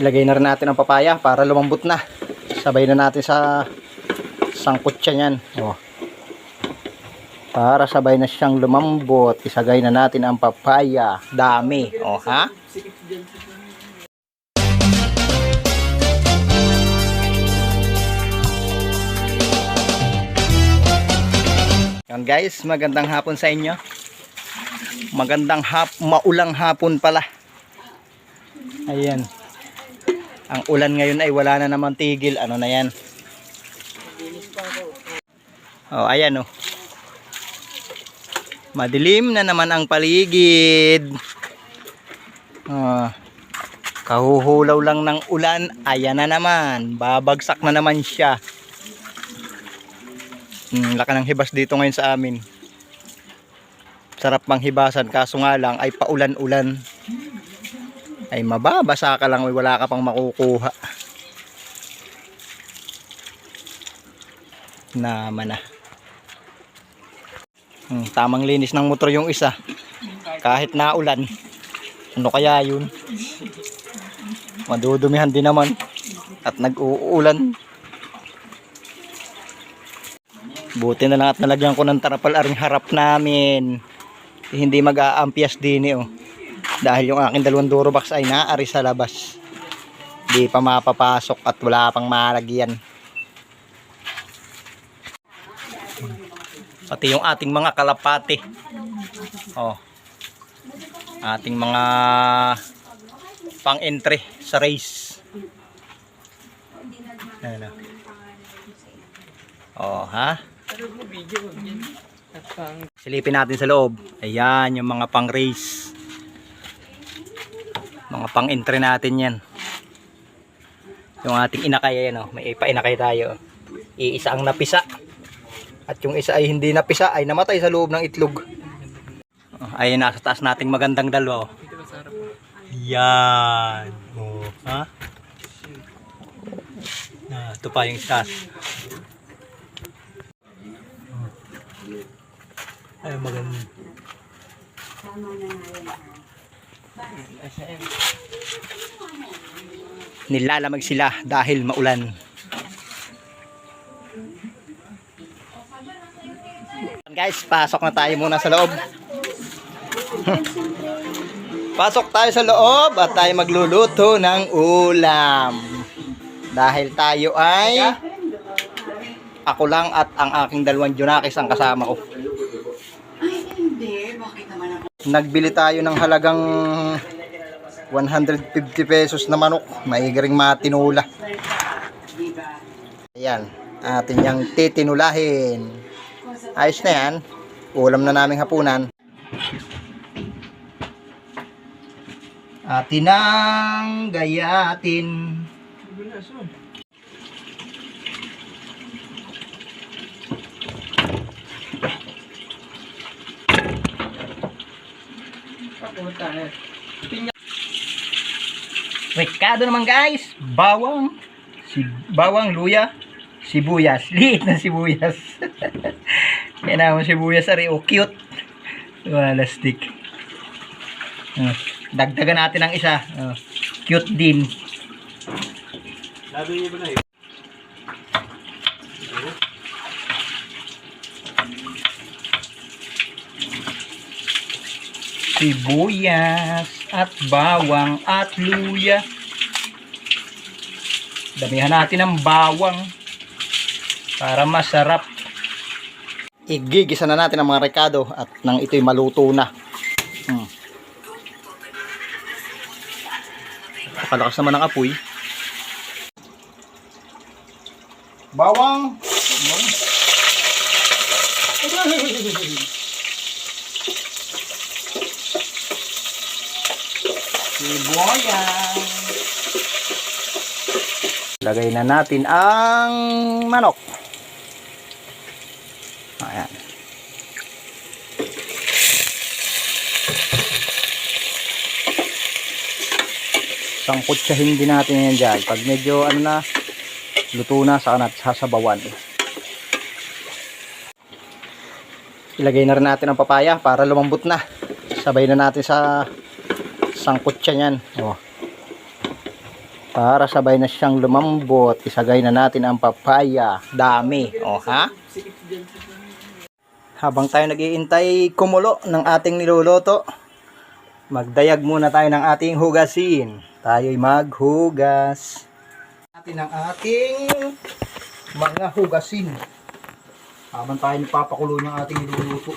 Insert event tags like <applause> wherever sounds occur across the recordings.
Ilagay na rin natin ang papaya para lumambot na. Sabay na natin sa sangkot siya niyan. Oh. Para sabay na siyang lumambot, isagay na natin ang papaya. Dami. Oh, ha? Yan guys, magandang hapon sa inyo. Magandang hap, maulang hapon pala. Ayan. Ang ulan ngayon ay wala na naman tigil. Ano na yan? Oh, ayan oh. Madilim na naman ang paligid. Ah, kahuhulaw lang ng ulan. Ayan na naman. Babagsak na naman siya. Hmm, laka ng hibas dito ngayon sa amin. Sarap pang hibasan kaso nga lang ay paulan-ulan. Ay mababasa ka lang, wala ka pang makukuha. Naman na. Hmm, tamang linis ng motor yung isa. Kahit na ulan. Ano kaya yun? Madudumihan din naman. At nag-uulan. Buti na lang at nalagyan ko ng tarapal aring harap namin. Hindi mag-aampias din eh, oh. Dahil yung aking dalawang durobox ay naari sa labas. Di pa mapapasok at wala pang malagyan. Pati yung ating mga kalapate. Oh. Ating mga pang-entry sa race. Ayan, oh. Oh, ha? Silipin natin sa loob. Ayan, yung mga pang race. Mga pang entry natin yan. Yung ating inakay, ayan o. May ipainakay tayo. Iisa ang napisa. At yung isa ay hindi napisa, ay namatay sa loob ng itlog. Oh, Ayan, nasa taas nating magandang dalawa. Oh. Yan. Oh, ha? Ah, ito pa yung taas. Ay, maganda. Nilalamag sila dahil maulan. Guys, pasok na tayo muna sa loob. <laughs> pasok tayo sa loob at tayo magluluto ng ulam. Dahil tayo ay ako lang at ang aking dalawang junakis ang kasama ko. Nagbili tayo ng halagang 150 pesos na manok. Maigaring matinula. Ayan. Atin yung titinulahin. Ayos na yan. Ulam na naming hapunan. Atin ang gayatin. Rekado naman guys, bawang, si bawang, luya, sibuyas, <laughs> liit na sibuyas. <laughs> Kaya naman sibuyas ari, oh cute. Wala stick. Oh, dagdagan natin ang isa. Oh, cute din. Sibuyas at bawang at luya. Damihan natin ng bawang para masarap. Igigisa na natin ang mga rekado at nang ito'y maluto na. Hmm. Napakalakas naman ng apoy. Bawang. Sibuyas. Lagay na natin ang manok. Ayan. Sangkutsahin din natin yan dyan. Pag medyo ano na, luto na sa kanat, sasabawan. Ilagay na rin natin ang papaya para lumambot na. Sabay na natin sa sangkot siya niyan. Oh. Para sabay na siyang lumambot, isagay na natin ang papaya. Dami, o ha? Habang tayo nag-iintay kumulo ng ating niluluto, magdayag muna tayo ng ating hugasin. Tayo'y maghugas. Natin ang ating mga hugasin. Habang tayo nagpapakulo ng ating niluluto.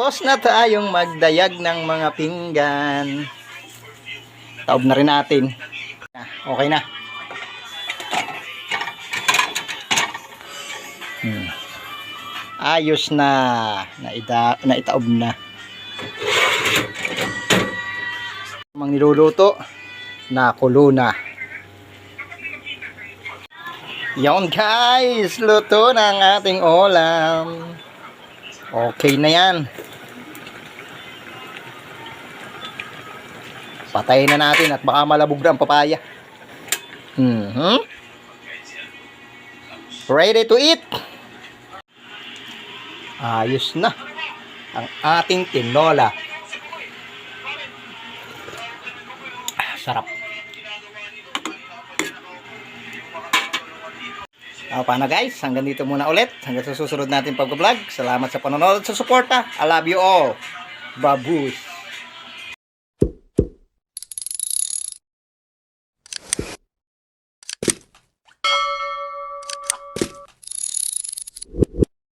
Tapos na tayong magdayag ng mga pinggan. Taob na rin natin. Okay na. Hmm. Ayos na. Naida, naitaob na. Mang niluluto. Nakulo na. Yon guys, luto ang ating ulam. Okay na yan. Patayin na natin at baka malabog na ang papaya. Mhm. Ready to eat. Ayos na. Ang ating tinola. Sarap. Ah, paano guys? Hanggang dito muna ulit. Hanggang sa susunod natin pag-vlog. Salamat sa panonood at sa suporta. I love you all. Babus.